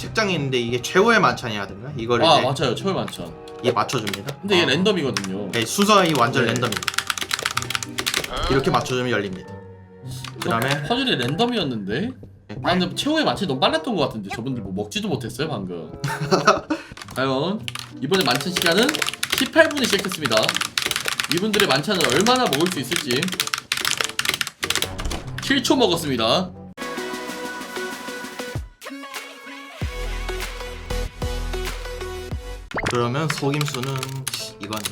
책장이 있는데 이게 최후의 만찬이라든가 이걸 아 이제 맞아요 철 만천 이게 맞춰줍니다. 근데 이게 어. 랜덤이거든요 네, 순서이 완전 네. 랜덤입니다. 이렇게 맞춰주면 열립니다. 그다음에 퍼즐이 랜덤이었는데 네, 아 근데 최후의 만찬이 너무 빨랐던 것 같은데 저분들 뭐 먹지도 못했어요 방금 과연 이번에 만찬 시간은 18분에 시작했습니다 이분들의 만찬을 얼마나 먹을 수 있을지 7초 먹었습니다 그러면 속임수는 이거는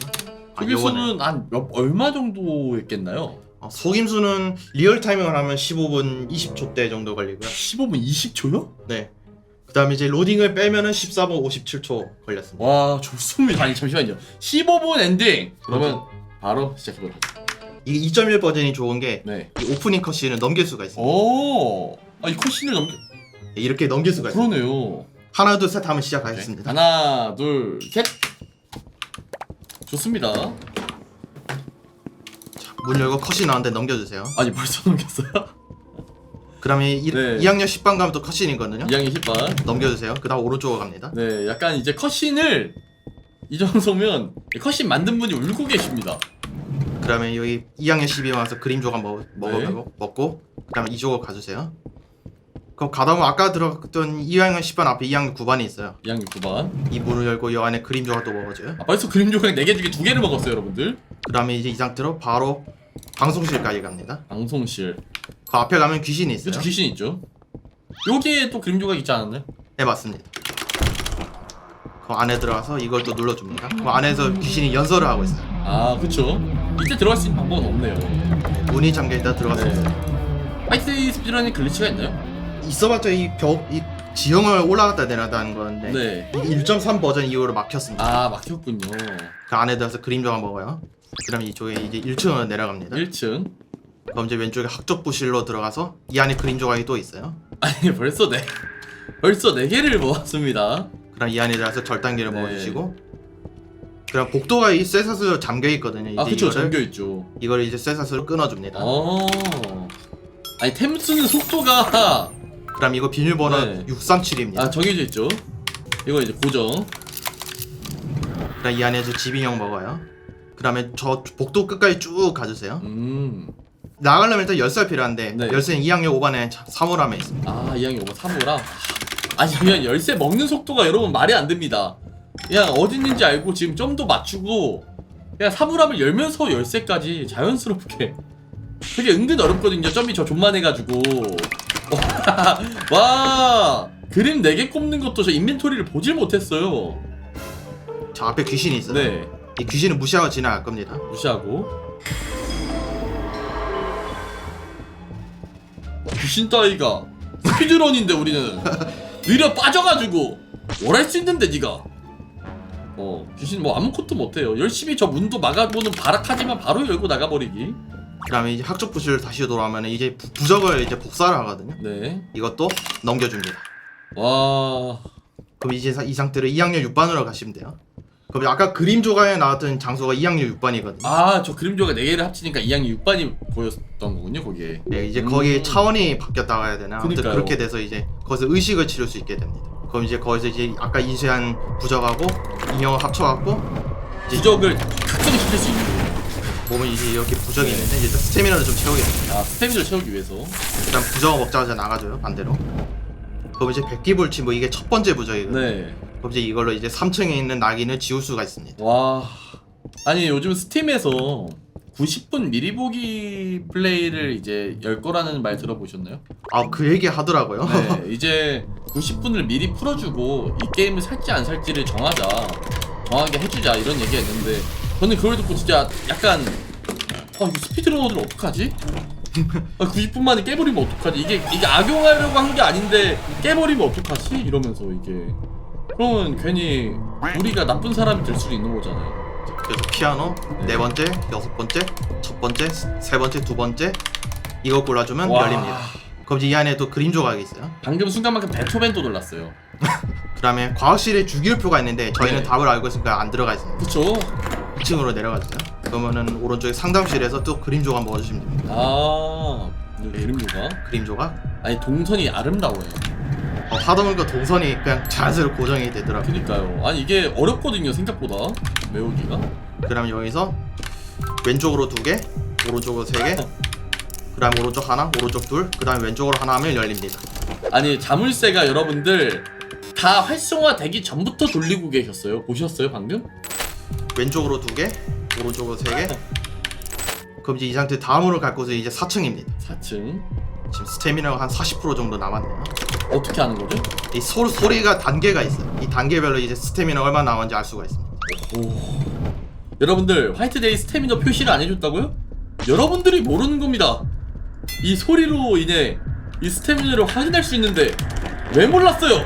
아, 요거네. 여기서는 한 몇, 얼마 정도 했겠나요? 어, 속임수는 리얼 타이밍을 하면 15분 20초 대 정도 걸리고요. 15분 20초요? 네. 그다음에 이제 로딩을 빼면은 14분 57초 걸렸습니다. 와 좋습니다 아니 잠시만요 15분 엔딩 그러면 바로 시작해보도록 하겠습니다 이게 2.1 버전이 좋은 게 네. 이 오프닝 컷신을 넘길 수가 있습니다. 오, 아, 이 컷신을 넘겨. 이렇게 넘길 수가 있어요. 그러네요. 하나 둘 셋 하면 네. 시작하겠습니다. 하나, 둘, 셋. 좋습니다. 문 열고 컷신 나왔는데 넘겨주세요. 아니 벌써 넘겼어요? 그다음에 이, 네. 2학년 10반 가면 또 컷신이거든요. 2학년 10반. 넘겨주세요. 그다음 오른쪽으로 갑니다. 네, 약간 이제 컷신을 이 정도면 컷신 만든 분이 울고 계십니다. 그다음에 여기 2학년 12반 와서 그림 조각 먹, 먹어 네. 먹고 그다음에 이쪽으로 가주세요. 그럼 가다 보면 아까 들어갔던 2학년 10반 앞에 2학년 9반이 있어요. 2학년 9반. 이 문을 열고 이 안에 그림 조각도 먹어줘요. 아, 벌써 그림 조각 4개 중에 2개를 먹었어요, 여러분들. 그 다음에 이제 이 상태로 바로 방송실까지 갑니다. 방송실. 그 앞에 가면 귀신이 있어요. 그쵸, 귀신 있죠. 여기에 또 그림 조각 있지 않았나요? 네 맞습니다. 그 안에 들어가서 이걸 또 눌러줍니다. 그 안에서 귀신이 연설을 하고 있어요. 아, 그쵸. 이때 들어갈 수 있는 방법은 없네요. 문이 잠겨 있다 들어가서 네. 화이트 스피드런에 글리치가 있나요? 있어봤자 이 벽, 이 지형을 올라갔다 내려다는 건데 네. 이1.3 버전 이후로 막혔습니다. 아, 막혔군요. 그 안에 들어가서 그림 조각 먹어요. 그다음에 이쪽에 이제 1층으로 내려갑니다. 1층. 그럼 이제 왼쪽에 학적부실로 들어가서 이 안에 그림 조각이 또 있어요. 아니 벌써 네 벌써 네 개를 모았습니다. 그럼 이 안에 들어가서 절단기를 네. 먹어주시고 그럼 복도가 이 쇠사슬로 잠겨 있거든요. 이제 아 그쵸 이거를, 잠겨 있죠. 이걸 이제 쇠사슬로 끊어줍니다. 어. 아니 템 쓰는 속도가 그럼 이거 비밀번호 네. 637입니다. 아 정해져 있죠. 이거 이제 고정. 그럼 이 안에서 지빙형 먹어요. 그다음에 저 복도 끝까지 쭉 가주세요. 음. 나가려면 일단 열쇠 필요한데 네. 열쇠는 2학년 5반에 사물함에 있습니다. 아 이양이 오버 3호라. 아니 그냥 열쇠 먹는 속도가 여러분 말이 안 됩니다. 그냥 어디 있는지 알고 지금 점도 맞추고 그냥 사물함을 열면서 열쇠까지 자연스럽게 그게 은근 어렵거든요. 점이 저 존만 해가지고 와 그림 4개 꼽는 것도 저 인벤토리를 보질 못했어요. 저 앞에 귀신이 있어요. 네. 이 귀신은 무시하고 지나갈 겁니다. 무시하고. 귀신 따위가 스피드런인데 우리는. 느려 빠져가지고. 뭘 할 수 있는데 니가? 어 귀신 뭐 아무것도 못해요. 열심히 저 문도 막아보는 바락하지만 바로 열고 나가버리기 그다음에 이제 학적 부실 다시 돌아오면 이제 부- 부적을 이제 복사를 하거든요. 네 이것도 넘겨줍니다. 와 그럼 이제 사- 이 상태로 2학년 6반으로 가시면 돼요. 그럼 아까 그림 조각에 나왔던 장소가 2학년 6반이거든요. 아, 저 그림조가 4개를 합치니까 2학년 6반이 보였던 거군요, 거기에. 네, 이제 음. 거기 차원이 바뀌었다고 해야 되나? 아무튼 그니까요. 그렇게 돼서 이제 거기서 의식을 치를 수 있게 됩니다. 그럼 이제 거기서 이제 아까 인쇄한 부적하고 인형을 합쳐갖고 부적을 각성시킬 수 있는. 몸에 이제 이렇게 부적이 네. 있는데 이제 스태미나를 좀 채우겠습니다. 아, 스태미를 채우기 위해서. 일단 부적 먹자마자 나가줘요 반대로. 그럼 이제 백기불치 뭐 이게 첫 번째 부적이거든요. 네. 그럼 이제 이걸로 이제 3층에 있는 낙인을 지울 수가 있습니다. 와. 아니, 요즘 스팀에서 90분 미리 보기 플레이를 이제 열 거라는 말 들어보셨나요? 아 그 얘기 하더라고요. 네, 이제 90분을 미리 풀어주고 이 게임을 살지 안 살지를 정하자. 정하게 해주자 이런 얘기 했는데 저는 그걸 듣고 진짜 약간 아 이거 스피드러너들 어떡하지? 아, 90분 만에 깨버리면 어떡하지? 이게 이게 악용하려고 한 게 아닌데 깨버리면 어떡하지? 이러면서 이게 그러면 괜히 우리가 나쁜 사람이 될 수도 있는 거잖아요. 그래서 피아노 네. 네 번째, 여섯 번째, 첫 번째, 세 번째, 두 번째 이거 골라주면 와. 열립니다. 그럼 이제 이 안에 또 그림 조각이 있어요. 방금 순간만큼 베토벤도 놀랐어요. 그다음에 과학실에 주기율표가 있는데 저희는 네. 답을 알고 있으니까 안 들어가 있습니다. 그쵸? 2층으로 내려가 주세요. 그러면은 오른쪽에 상담실에서 또 그림 조각 먹어주시면 됩니다. 아, 이 그림류가 그림 조각. 아니 동선이 아름다워요. 어, 하다 보니까 동선이 그냥 자연스럽게 고정이 되더라고요. 그니까요. 아니 이게 어렵거든요 생각보다 외우기가. 그다음 여기서 왼쪽으로 두 개, 오른쪽으로 세 개, 그다음 오른쪽 하나, 오른쪽 둘, 그다음 왼쪽으로 하나 하면 열립니다. 아니 자물쇠가 여러분들 다 활성화되기 전부터 돌리고 계셨어요. 보셨어요 방금? 왼쪽으로 두 개, 오른쪽으로 세 개. 그럼 이제 이 상태 다음으로 갈 곳은 이제 4층입니다. 4층. 지금 스태미나가 한 40% 정도 남았네요. 어떻게 하는 거죠? 이 소, 소리가 단계가 있어요. 이 단계별로 이제 스태미나 얼마 남았는지 알 수가 있습니다. 오. 여러분들 화이트데이 스태미너 표시를 안 해줬다고요? 여러분들이 모르는 겁니다. 이 소리로 인해 이 스태미너를 확인할 수 있는데 왜 몰랐어요?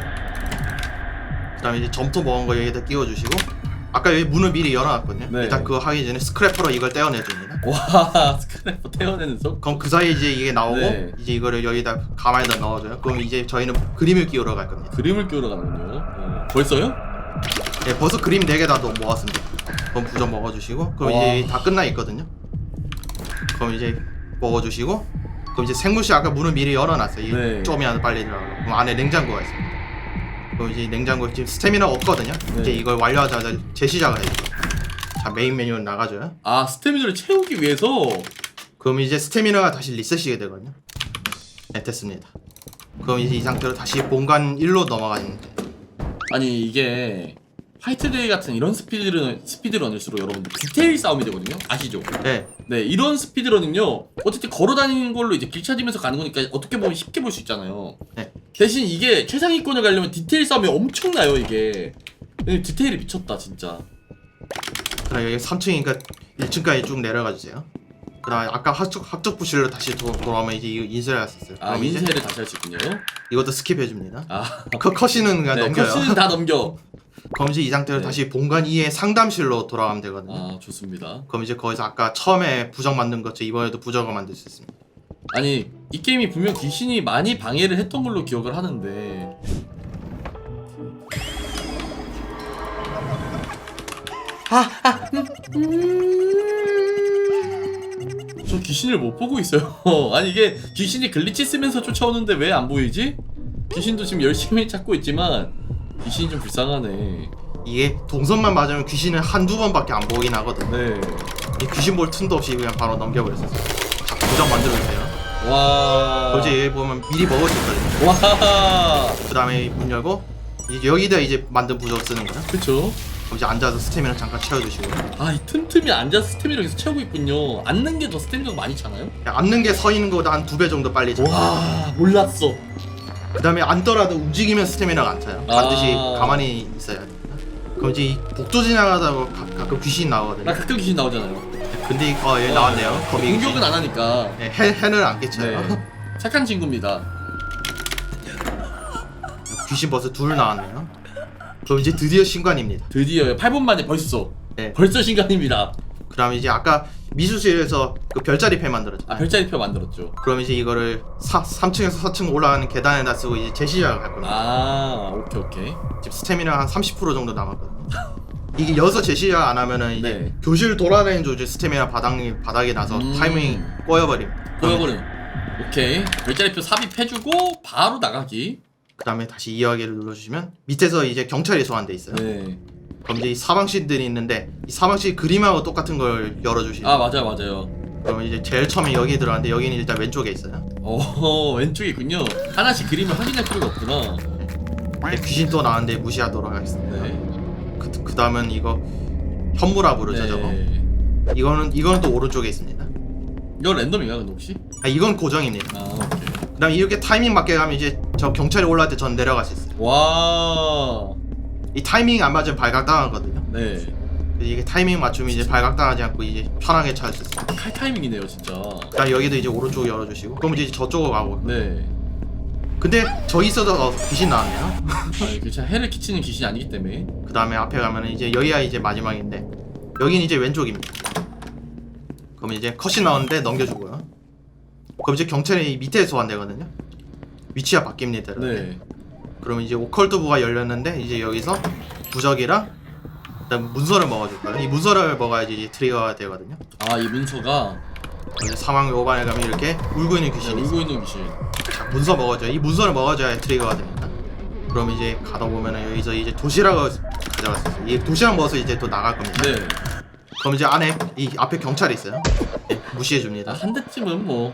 그다음에 이제 점토 먹은 거 여기다 끼워주시고 아까 여기 문을 미리 열어놨거든요. 네. 일단 그거 하기 전에 스크래퍼로 이걸 떼어내줍니다. 와 스크래퍼 태워내는 속. 그럼 그 사이에 이제 이게 나오고 네. 이제 이거를 여기다 가만히다 넣어줘요. 그럼 이제 저희는 그림을 끼우러 갈 겁니다. 그림을 끼우러 가는군요. 어. 벌써요? 네, 벌써 그림 4개 다 넣- 모았습니다. 그럼 부정 먹어주시고 그럼 와. 이제 다 끝나 있거든요. 그럼 이제 먹어주시고 그럼 이제 생물실 아까 문을 미리 열어놨어요. 이 네. 좀이 안 빨리 들어가고 그럼 안에 냉장고가 있습니다. 그럼 이제 냉장고에 지금 스태미나 없거든요. 네. 이제 이걸 완료하자마자 재시작을 해요. 자 메인 메뉴 나가줘요. 아 스태미너를 채우기 위해서 그럼 이제 스태미나가 다시 리셋이 되거든요. 네 됐습니다. 그럼 이제 이 상태로 다시 본관 1로 넘어가는데 아니 이게 화이트데이 같은 이런 스피드런 스피드런일수록 여러분들 디테일 싸움이 되거든요. 아시죠? 네 네 이런 스피드런은요 어쨌든 걸어 다니는 걸로 이제 길 찾으면서 가는 거니까 어떻게 보면 쉽게 볼 수 있잖아요. 네. 대신 이게 최상위권을 가려면 디테일 싸움이 엄청나요 이게. 네, 디테일이 미쳤다 진짜. 그럼 여기 3층이니까 1층까지 쭉 내려가 주세요. 그다음에 아까 학적 학적 부실로 다시 도, 돌아오면 이제 이거 인쇄를 했었어요. 아 그럼 이제 인쇄를 다시 할 수 있군요. 이것도 스킵해 줍니다. 아 컷 컷이는 그냥 네, 넘겨요. 컷시는 다 넘겨. 그럼 이제 이 상태로 네. 다시 본관 2의 상담실로 돌아가면 되거든요. 아 좋습니다. 그럼 이제 거기서 아까 처음에 부적 만든 것처럼 이번에도 부적을 만들 수 있습니다. 아니 이 게임이 분명 귀신이 많이 방해를 했던 걸로 기억을 하는데 저 귀신을 못 보고 있어요 아니 이게 귀신이 글리치 쓰면서 쫓아오는데 왜 안 보이지? 귀신도 지금 열심히 찾고 있지만 귀신이 좀 불쌍하네 이게 동선만 맞으면 귀신은 한두 번밖에 안 보이긴 하거든요. 네. 이 귀신 볼 틈도 없이 그냥 바로 넘겨버렸어요. 자, 부적 만들어 주세요. 와. 여기 보면 미리 먹을 수 있거든요. 와. 그 다음에 문 열고 이제 여기다 이제 만든 부적 쓰는 거야. 그쵸? 그럼 이제 앉아서 스태미나 잠깐 채워주시고 아, 이 틈틈이 앉아서 스태미너를 계속 채우고 있군요. 앉는 게 더 스태미너가 많이 차나요? 앉는 게 서 있는 것보다 한 두 배 정도 빨리 차. 와, 몰랐어. 그 다음에 앉더라도 움직이면 스태미나가 안 차요. 아. 반드시 가만히 있어야 됩 니다. 그럼 이제 이 복도 지나가다 가, 가끔 귀신 나 나오거든요. 가끔 귀신 나오잖아요. 근데 이- 어, 얘 나왔네요. 거미 귀신. 공격은 안 하니까. 네, 해, 해는 안 끼쳐요. 네. 착한 친구입니다. 귀신 벌써 둘 나왔네요. 그럼 이제 드디어 신관입니다. 드디어 8분 만에 벌써. 네. 벌써 신간입니다. 그 다음에 이제 아까 미술실에서 그 별자리패 만들었죠. 아, 별자리표 만들었죠. 그럼 이제 이거를 사, 3층에서 4층 올라가는 계단에다 쓰고 이제 재시작을 할 겁니다. 아, 오케이, 오케이. 지금 스태미나 한 30% 정도 남았거든요. 이게 여기서 재시작 안 하면은 이제 네. 교실 돌아다니는 중 이제 스태미나 바닥이 바닥에 나서 음. 타이밍이 꼬여버림. 보여버린. 오케이. 별자리표 삽입해주고, 바로 나가기. 그 다음에 다시 이야기를 눌러주시면 밑에서 이제 경찰이 소환돼 있어요. 네. 그럼 이제 이 사방실들이 있는데 이 사방실 그림하고 똑같은 걸 열어주시면 아, 맞아요, 맞아요. 그럼 이제 제일 처음에 여기 들어갔는데 여기는 일단 왼쪽에 있어요. 어, 왼쪽에 있군요. 하나씩 그림을 확인할 필요가 없구나. 근데 귀신 또 나왔는데 무시하도록 하겠습니다. 네. 그, 그 다음은 이거 현무라 부르죠 저거. 네. 이거는 이거는 또 오른쪽에 있습니다. 이거 랜덤인가 근데 혹시? 아, 이건 고정입니다. 아 오케이. 그다음 에 이렇게 타이밍 맞게 가면 이제 저 경찰이 올라올 때 전 내려갈 수 있어요. 와. 이 타이밍 안 맞으면 발각당하거든요. 네. 이게 타이밍 맞추면 이제 발각당하지 않고 이제 편하게 찾을 수 있어요. 칼 타이밍이네요 진짜. 그다음 여기도 이제 오른쪽 열어주시고 그럼 이제 저쪽으로 가고. 네. 근데 저 있어도 어, 귀신 나왔네요. 아 그참 해를 끼치는 귀신이 아니기 때문에. 그 다음에 앞에 가면은 이제 여기가 이제 마지막인데 여긴 이제 왼쪽입니다. 그럼 이제 컷이 나오는데 넘겨주고요. 그럼 이제 경찰이 밑에 소환되거든요. 위치가 바뀝니다. 이렇게. 네. 그러면 이제 오컬트부가 열렸는데 이제 여기서 부적이랑 그다음 문서를 먹어줄 거예요. 이 문서를 먹어야지 이제 트리거가 되거든요. 아 이 문서가 이제 사망 요반에 가면 이렇게 울고 있는 네, 귀신이 있어요. 울고 있는 귀신. 자, 문서 먹어줘요. 이 문서를 먹어줘야 트리거가 됩니다. 그럼 이제 가다 보면은 여기서 이제 도시락을 가져갔어요. 이 도시락 먹어서 이제 또 나갈 겁니다. 네. 그럼 이제 안에 이 앞에 경찰이 있어요. 예, 무시해 아, 줍니다. 한 대쯤은 뭐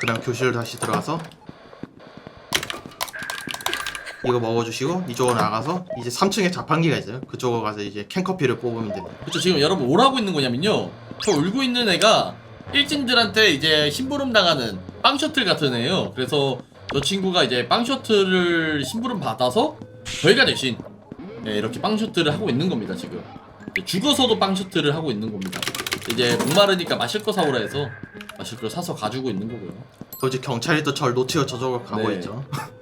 그다음 교실 다시 들어가서 이거 먹어주시고 이쪽으로 나가서 이제 3층에 자판기가 있어요. 그쪽으로 가서 이제 캔커피를 뽑으면 됩니다. 그렇죠 지금 여러분 뭐라고 있는 거냐면요 저 울고 있는 애가 일진들한테 이제 심부름 당하는 빵 셔틀 같은 애예요 그래서 저 친구가 이제 빵 셔틀을 심부름 받아서 저희가 대신 예, 이렇게 빵 셔틀을 하고 있는 겁니다 지금 예, 죽어서도 빵 셔틀을 하고 있는 겁니다 이제 목마르니까 마실 거 사오라 해서 마실 걸 사서 가지고 있는 거고요 그 이제 경찰이 또 절 놓치고 저쪽으로 가고 네. 있죠.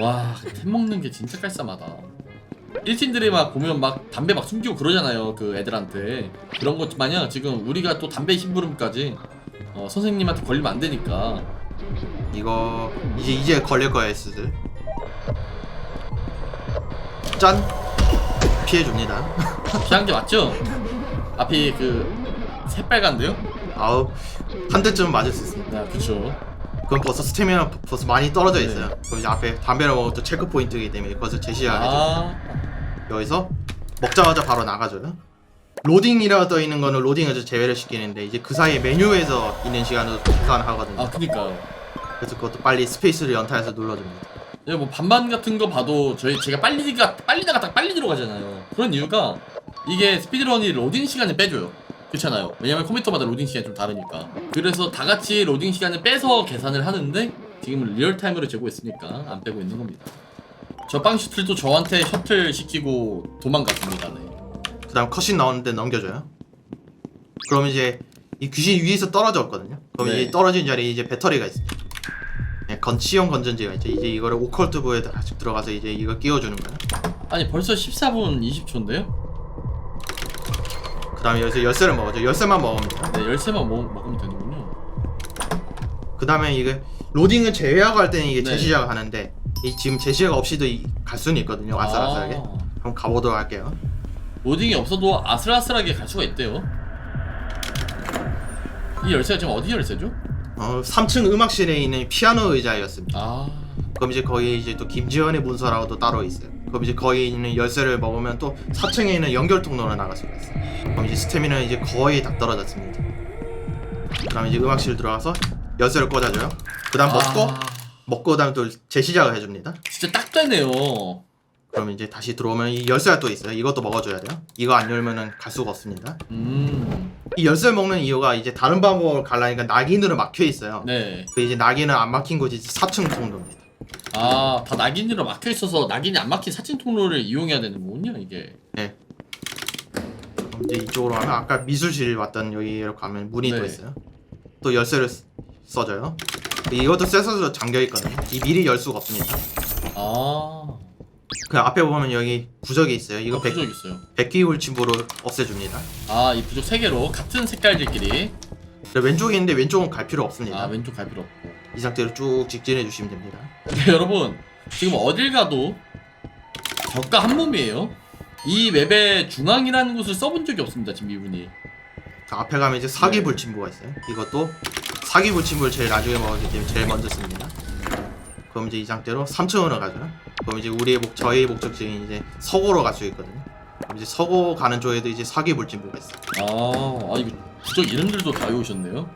와, 템 먹는 게 진짜 깔쌈하다. 일진들이 막 보면 막 담배 막 숨기고 그러잖아요. 그 애들한테. 그런 것 마냥 지금 우리가 또 담배 심부름까지 어, 선생님한테 걸리면 안 되니까. 이거 이제 이제 걸릴 거예요, 슬슬. 짠 피해 줍니다. 피한 게 맞죠? 앞이 그 새빨간데요? 아우 한 대쯤 맞을 수 있습니다. 네, 그쵸. 그럼 벌써 스태미나 벌써 많이 떨어져 네. 있어요. 그럼 이제 앞에 담배를 먹은 또 체크 포인트이기 때문에 그것을 제시하게 죠 아, 여기서 먹자마자 바로 나가줘요. 로딩이라고 떠 있는 거는 로딩에서 제외를 시키는데 이제 그 사이에 메뉴에서 있는 시간으로 계산하거든요. 아, 그니까요. 그래서 그것도 빨리 스페이스를 연타해서 눌러줍니다. 예, 뭐 반반 같은 거 봐도 저희 제가 빨리 가 빨리 나갔다 빨리 들어가잖아요. 그런 이유가 이게 스피드런이 로딩 시간을 빼줘요. 그렇잖아요. 왜냐면 컴퓨터마다 로딩 시간이 좀 다르니까. 그래서 다 같이 로딩 시간을 빼서 계산을 하는데 지금은 리얼 타임으로 재고 있으니까 안 빼고 있는 겁니다. 저빵 셔틀도 저한테 셔틀 시키고 도망갔습니다. 네. 그 다음 컷신 나오는데 넘겨줘요. 그럼 이제 이 귀신 위에서 떨어졌거든요. 그럼 네. 이제 떨어진 자리에 이제 배터리가 있어요. 네, 건치형 건전지가 있죠. 이제 이거를 오컬트부에 다시 들어가서 이제 이걸 끼워주는 거예요. 아니 벌써 14분 20초인데요? 그 다음에 여기서 열쇠를 먹어줘. 열쇠만 먹으면 돼요. 네, 열쇠만 먹, 먹으면 되는군요. 그 다음에 이게 로딩을 제외하고 할 때는 이게 네. 재시작을 하는데 이 지금 재시작 없이도 이- 갈 수는 있거든요. 아슬아슬하게. 아, 한번 가보도록 할게요. 로딩이 없어도 아슬아슬하게 갈 수가 있대요. 이 열쇠가 지금 어디 열쇠죠? 어, 3층 음악실에 있는 피아노 의자였습니다. 아, 그럼 이제 거기 이제 또 김지현의 문서라고도 따로 있어요. 그럼 이제 거기 있는 열쇠를 먹으면 또 4층에 있는 연결 통로로 나갈 수가 있어요. 그럼 이제 스태미는 이제 거의 다 떨어졌습니다. 그다음 이제 음악실 들어가서 열쇠를 꽂아줘요. 그다음 먹고 아, 먹고 그다음 또 재시작을 해줍니다. 진짜 딱 되네요. 그럼 이제 다시 들어오면 이 열쇠가 또 있어요. 이것도 먹어줘야 돼요. 이거 안 열면은 갈 수가 없습니다. 음, 이 열쇠 먹는 이유가 이제 다른 방법을 가려니까 낙인으로 막혀 있어요. 네. 그 이제 낙인은 안 막힌 곳이 4층 통로입니다. 아, 다 낙인으로 막혀 있어서 낙인이 안 막힌 사진 통로를 이용해야 되는 거군요, 이게. 네. 그럼 이제 이쪽으로 가면 아까 미술실 왔던 여기로 가면 문이 또 네. 있어요. 또 열쇠를 쓰- 써줘요. 이것도 쇠서로 잠겨 있거든요. 이 미리 열 수가 없습니다. 아, 그 앞에 보면 여기 부적이 있어요. 이거 백, 부적 있어요. 백기 훌침부로 없애줍니다. 아, 이 부적 세 개로 같은 색깔들끼리. 근데 왼쪽에 있는데 왼쪽은 갈 필요 없습니다. 아, 왼쪽 갈 필요 없고. 이 상태로 쭉 직진해 주시면 됩니다. 네, 여러분 지금 어딜 가도 적과 한 몸이에요. 이 맵의 중앙이라는 곳을 써본 적이 없습니다. 지금 이분이. 그 앞에 가면 이제 사기 네. 불침부가 있어요. 이것도 사기 불침부를 제일 나중에 먹었기 때문에 제일 먼저 씁니다. 그럼 이제 이 상태로 3층으로 가죠. 그럼 이제 우리의 목 저희 목적지인 이제 서고로 갈 수 있거든요. 그럼 이제 서고 가는 쪽에도 이제 사기 불침부가 있어요. 아, 아 이거 부적 이름들도 다 외우셨네요.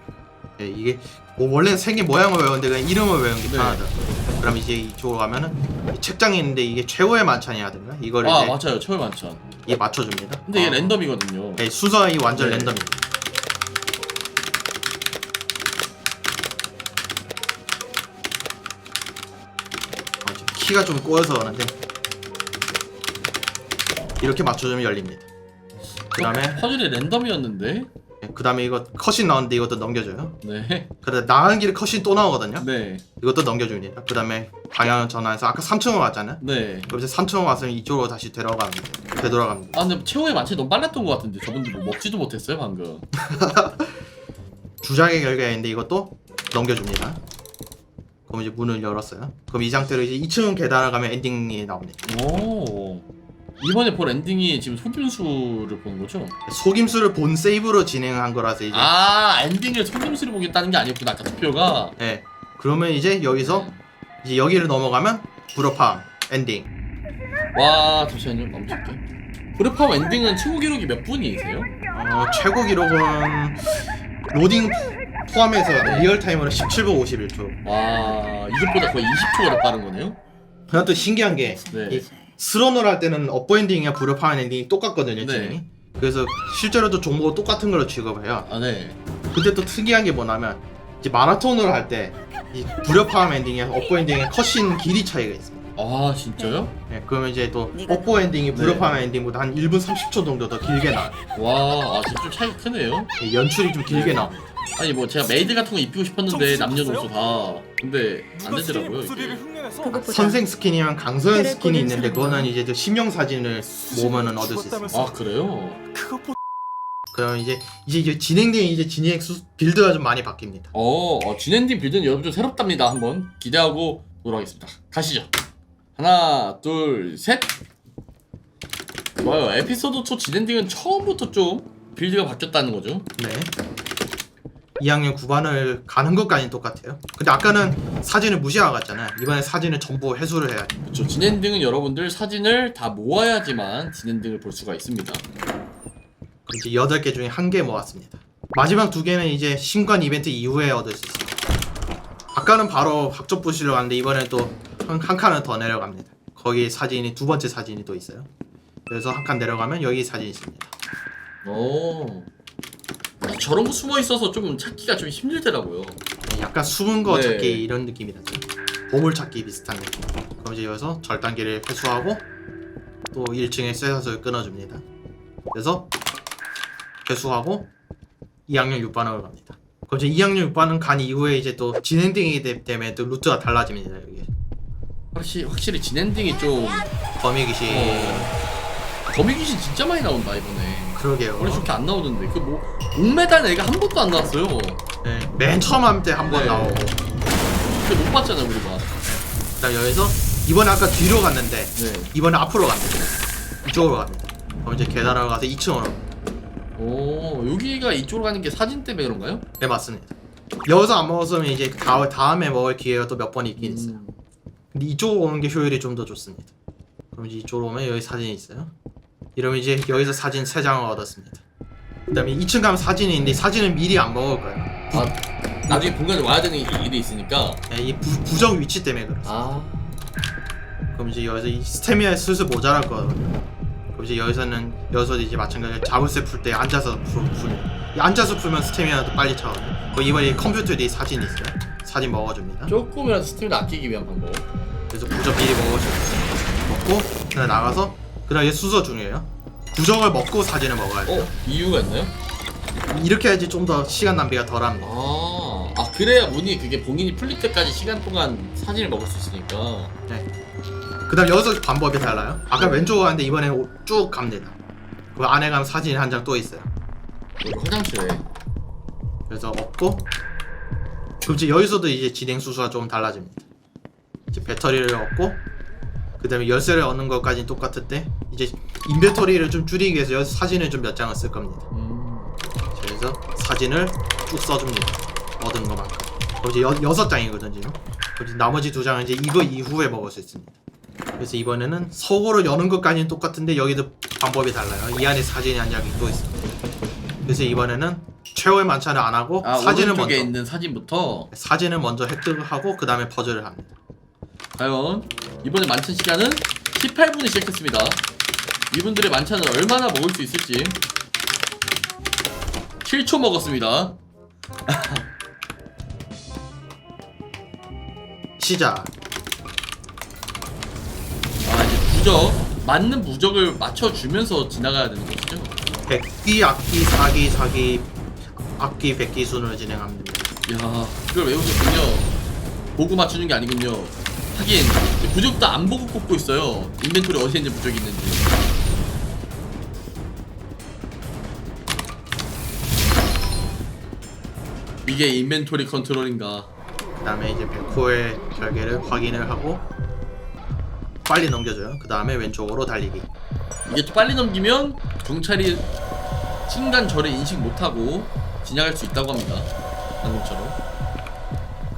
예, 이게 뭐 원래는 생긴 모양을 외우는데 그냥 이름을 외우는 게 네. 편하더라고요. 그럼 이제 이쪽으로 가면은 이 책장이 있는데 이게 최후의 만찬이라든가 이걸 아 이제 맞아요, 철 만찬. 이게 맞춰줍니다. 근데 이게 어. 랜덤이거든요. 네, 순서이 완전 네. 랜덤입니다. 어, 지금 키가 좀 꼬여서 그러는데 이렇게 맞춰주면 열립니다. 그 다음에 퍼즐이 랜덤이었는데. 그 다음에 이거 컷신 나오는데 이것도 넘겨줘요. 네. 그다음 나가는 길에 컷신 또 나오거든요. 네. 이것도 넘겨줍니다. 그 다음에 방향 전환해서 아까 3층으로 왔잖아요. 네. 그럼 이제 3층으로 왔으면 이쪽으로 다시 되돌아갑니다. 되돌아갑니다. 아 근데 최후의 만찬이 너무 빨랐던 것 같은데 저분들 뭐 먹지도 못했어요 방금. 주작의 결과인데 이것도 넘겨줍니다. 그럼 이제 문을 열었어요. 그럼 이 상태로 이제 2층 계단을 가면 엔딩이 나옵니다. 오. 이번에 볼 엔딩이 지금 속임수를 보는 거죠? 속임수를 본 세이브로 진행한 거라서 이제 아 엔딩을 속임수를 보겠다는 게 아니었구나 아까 투표가 예. 그러면 이제 여기서 이제 여기를 넘어가면 불어팜 엔딩 와 잠시만요 멈출게 브레파워 엔딩은 최고 기록이 몇 분이세요? 어, 최고 기록은 로딩 포함해서 리얼타임으로 17분 51초 와 이것보다 거의 20초가 더 빠른 거네요? 그냥 또 신기한 게 네. 이 스런을 할 때는 업보 엔딩이랑 불어팜 엔딩이 똑같거든요 네. 그래서 실제로도 정보가 똑같은 걸로 취급해요 아 네 근데 또 특이한 게 뭐냐면 이제 마라톤을 할때이 불협화음 엔딩이랑 업보 엔딩의 컷신 길이 차이가 있습니다. 아 진짜요? 예, 그러면 이제 또 업보 엔딩이 불협화음 네. 엔딩보다 한 1분 30초 정도 더 길게 나와요. 와 아, 진짜 좀 차이가 크네요 예, 연출이 좀 길게 나옵니다. 아니 뭐 제가 메이드 같은 거 입히고 싶었는데 남녀노소 다. 근데 안 되더라고요 이게. 그것보다 선생 스킨이랑 강서연 그래, 스킨이 있는데. 그거는 이제 저 심령 사진을 모으면은 얻을 수 있습니다. 아 그래요? 그럼 이제 이제 이제 진행된 이제 진행 수 빌드가 좀 많이 바뀝니다. 어, 어 진엔딩 빌드는 여러분 좀 새롭답니다. 한번 기대하고 노력하겠습니다. 가시죠. 하나 둘셋. 좋아요. 에피소드 2 진엔딩은 처음부터 좀 빌드가 바뀌었다는 거죠. 네. 2학년 9반을 가는 것까지는 똑같아요. 근데 아까는 사진을 무시하고 갔잖아요. 이번에 사진을 전부 회수를 해야 돼. 그렇죠 진엔딩은 여러분들 사진을 다 모아야지만 진엔딩을 볼 수가 있습니다 이제 8개 중에 한 개 모았습니다. 마지막 두 개는 이제 신관 이벤트 이후에 얻을 수 있습니다. 아까는 바로 부시러 갔는데 이번엔 또한 한 칸은 더 내려갑니다. 거기 사진이 두 번째 사진이 또 있어요. 그래서 한 칸 내려가면 여기 사진이 있습니다. 오 아, 저런 거 숨어 있어서 좀 찾기가 좀 힘들더라고요 약간 숨은 거 네. 찾기 이런 느낌이라죠. 보물 찾기 비슷한 느낌. 그럼 이제 여기서 절단기를 회수하고 또 1층에 쇠사슬을 끊어줍니다. 그래서 회수하고 2학년 6반으로 갑니다. 그럼 이제 2학년 6반은 간 이후에 이제 또 진행등이기 때- 때문에 또 루트가 달라집니다. 여기 확실히 확실히 진엔딩이 좀 거미 귀신 어, 거미 귀신 진짜 많이 나온다 이번에 그러게요. 원래 저렇게 안 나오던데 그뭐 옥메달 애가 한 번도 안 나왔어요 네, 맨 처음 할 때 한 번 네. 나오고 근데 못 봤잖아 우리가 그다음 여기서 이번에 아까 뒤로 갔는데 네. 이번에 앞으로 갑니다. 이쪽으로 갑니다. 그럼 이제 계단으로 가서 2층으로 오 여기가 이쪽으로 가는 게 사진 때문에 그런가요? 네 맞습니다. 여기서 안 먹었으면 이제 다, 다음에 먹을 기회가 또 몇 번 있긴 있어요. 음. 근데 이쪽으로 오는 게 효율이 좀 더 좋습니다. 그럼 이제 이쪽으로 오면 여기 사진이 있어요. 이러면 이제 여기서 사진 3장을 얻었습니다. 그 다음에 2층 가면 사진이 있는데 사진은 미리 안 먹을 거예요. 아 나중에 공간에 와야 되는 일- 일이 있으니까 네, 이 부, 부정 위치 때문에 그렇습니다. 아 그럼 이제 여기서 이 스태미나 슬슬 모자랄 거거든요. 그럼 이제 여기서는 여기서 이제 마찬가지로 자물쇠 풀 때 앉아서 풀, 풀. 이 앉아서 풀면 스태미나도 빨리 차거든요. 그럼 이번에 이 컴퓨터에 사진이 있어요. 사진 먹어줍니다. 조금이라도 스팀을 아끼기 위한 방법 그래서 부적 미리 먹어줘. 먹고 그다음 나가서 그다음 얘 수서 중요해요. 부적을 먹고 사진을 먹어야 돼요. 어? 이유가 있나요? 이렇게 해야지 좀 더 시간 낭비가 덜합니다. 아, 아 그래야 문이 그게 봉인이 풀릴 때까지 시간 동안 사진을 먹을 수 있으니까 그다음 여기서 방법이 달라요. 아까 왼쪽 가는데 이번에 오- 쭉 갑니다. 그 안에 가면 사진이 한 장 또 있어요. 여기 화장실에 그래서 얻고 그럼 이제 여기서도 이제 진행 수수가 조금 달라집니다. 이제 배터리를 얻고 그 다음에 열쇠를 얻는 것까지는 똑같을 때 이제 인벤토리를 좀 줄이기 위해서 여기서 사진을 좀 몇 장을 쓸 겁니다. 음, 그래서 사진을 쭉 써줍니다. 얻은 것만큼. 그럼 이제 여, 여섯 장이거든요. 그럼 이제 나머지 두 장은 이제 이거 이후에 먹을 수 있습니다. 그래서 이번에는 서고를 여는 것까지는 똑같은데 여기도 방법이 달라요. 이 안에 사진이 한 장이 또 있습니다. 그래서 이번에는 최후의 만찬을 안 하고 아 사진을 오른쪽에 먼저 있는 사진부터 사진을 먼저 획득하고 그 다음에 퍼즐을 합니다. 과연 이번에 만찬 시간은 18분이 시작했습니다. 이분들의 만찬을 얼마나 먹을 수 있을지 7초 먹었습니다. 시작. 아 이제 부적 맞는 부적을 맞춰주면서 지나가야 되는 것이죠. 백기, 악기, 사기, 사기, 악기, 백기 순으로 진행합니다. 이야 그걸 외우셨군요. 보고 맞추는 게 아니군요 하긴 부적도 안 보고 꼽고 있어요. 인벤토리 어디에 있는 부적이 있는지. 이게 인벤토리 컨트롤인가? 그 다음에 이제 백호의 결계를 확인을 하고 빨리 넘겨줘요. 그 다음에 왼쪽으로 달리기. 이게 또 빨리 넘기면 경찰이 순간 저를 인식 못하고 지나갈 수 있다고 합니다. 방금처럼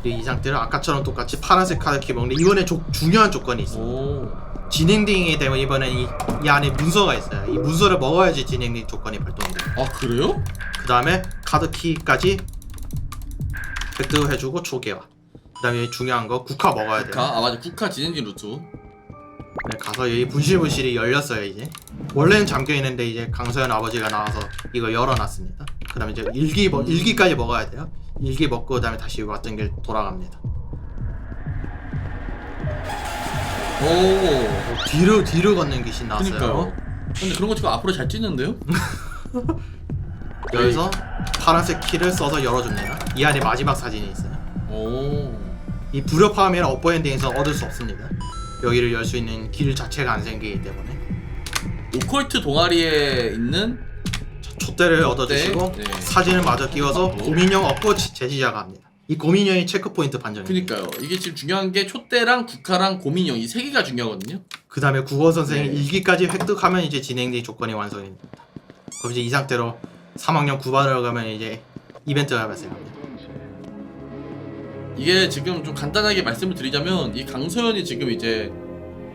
이, 이 상태를 아까처럼 똑같이 파란색 카드 키 먹는데 이번에 조, 중요한 조건이 있어요. 오. 진행딩이 되면 이번엔 이, 이 안에 문서가 있어요. 이 문서를 먹어야지 진행딩 조건이 발동이 돼요. 아 그래요? 그 다음에 카드 키까지 획득해주고 초기화. 그 다음에 중요한 거 국화 먹어야 돼요. 국화 아 맞아 국화 진행진 루트. 네, 가서 여기 분실분실이 열렸어요 이제. 원래는 잠겨 있는데 이제 강서연 아버지가 나와서 이거 열어놨습니다. 그 다음에 이제 일기 먹 일기까지 먹어야 돼요. 일기 먹고 그 다음에 다시 왔던 길 돌아갑니다. 오. 어, 뒤로 뒤로 걷는 귀신 나왔어요. 그니까요. 근데 그런 거 지금 앞으로 잘 찌는데요? 여기서 파란색 키를 써서 열어줍니다. 이 안에 마지막 사진이 있어요. 오. 이 불협화음이나 업보 엔딩에서 얻을 수 없습니다. 여기를 열 수 있는 길 자체가 안 생기기 때문에 오컬트 동아리에 있는 촛대를 얻어주시고 네. 사진을 마저 끼워서 고민형 얻고 지- 재시작합니다. 합니다. 이 고민형이 체크포인트 판정입니다. 그니까요. 이게 지금 중요한 게 촛대랑 국화랑 고민형 이 세 개가 중요하거든요. 그 다음에 국어 선생이 네. 일기까지 획득하면 이제 진행된 조건이 완성입니다. 그럼 이제 이 상태로 3학년 9반으로 가면 이제 이벤트가 발생합니다. 이게 지금 좀 간단하게 말씀을 드리자면 이 강소연이 지금 이제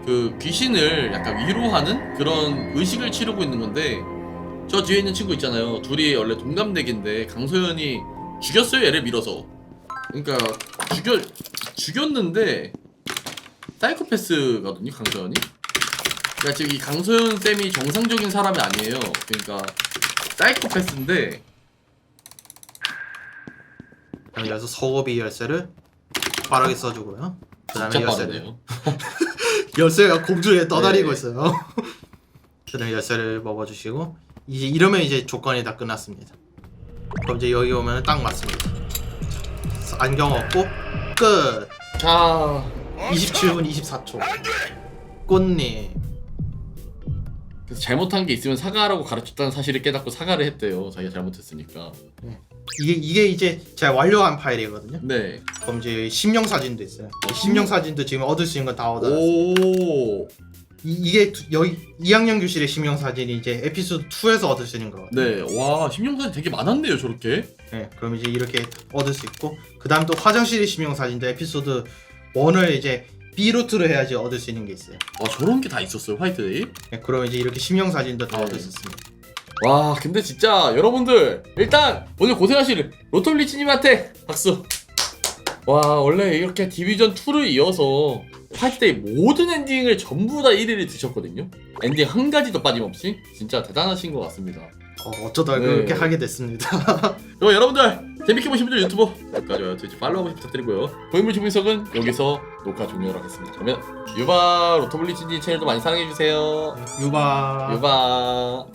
그 귀신을 약간 위로하는 그런 의식을 치르고 있는 건데 저 뒤에 있는 친구 있잖아요. 둘이 원래 동갑내기인데 강소연이 죽였어요. 얘를 밀어서. 그러니까 죽여 죽였는데 사이코패스거든요. 강소연이. 그러니까 지금 이 강소연 쌤이 정상적인 사람이 아니에요. 그러니까 사이코패스인데 여기서 서고비 열쇠를 빠르게 써주고요. 그 다음에 진짜 열쇠를 빠르네요. 열쇠가 공중에 떠다니고 네. 있어요. 그다음 열쇠를 먹어주시고 이제 이러면 이제 조건이 다 끝났습니다. 그럼 이제 여기 오면 딱 맞습니다. 안경 얻고 끝. 자 27분 24초. 꽃님. 그래서 잘못한 게 있으면 사과하라고 가르쳤다는 사실을 깨닫고 사과를 했대요. 자기가 잘못했으니까. 이게 이게 이제 제가 완료한 파일이거든요. 네. 그럼 이제 심령 사진도 있어요. 이 심령 사진도 지금 얻을 수 있는 건 다 얻어놨어요. 오. 이, 이게 두- 여기 2학년 교실의 심령 사진이 이제 에피소드 2에서 얻을 수 있는 거거든요. 네. 와 심령사진 되게 많았네요 저렇게. 네, 그럼 이제 이렇게 얻을 수 있고 그 다음 또 화장실의 심형 사진도 에피소드 1을 이제 B 루트로 해야지 얻을 수 있는 게 있어요. 와 저런 게 다 있었어요 화이트데이. 네, 그럼 이제 이렇게 심형 사진도 다 네. 얻을 수 있습니다. 와 근데 진짜 여러분들 일단 오늘 고생하실 로톨리치님한테 박수. 와 원래 이렇게 디비전 2를 이어서 화이트데이 모든 엔딩을 전부 다 1위를 드셨거든요. 엔딩 한 가지도 빠짐없이 진짜 대단하신 것 같습니다. 어, 어쩌다 네. 그렇게 하게 됐습니다. 그럼 여러분들 재밌게 보신 분들 유튜브 구독과 좋아요 트위치 팔로우 부탁드리고요 고인물 주분석은 여기서 녹화 종료를 하겠습니다 그러면 유바 로토블리치님 채널도 많이 사랑해주세요 유바. 유바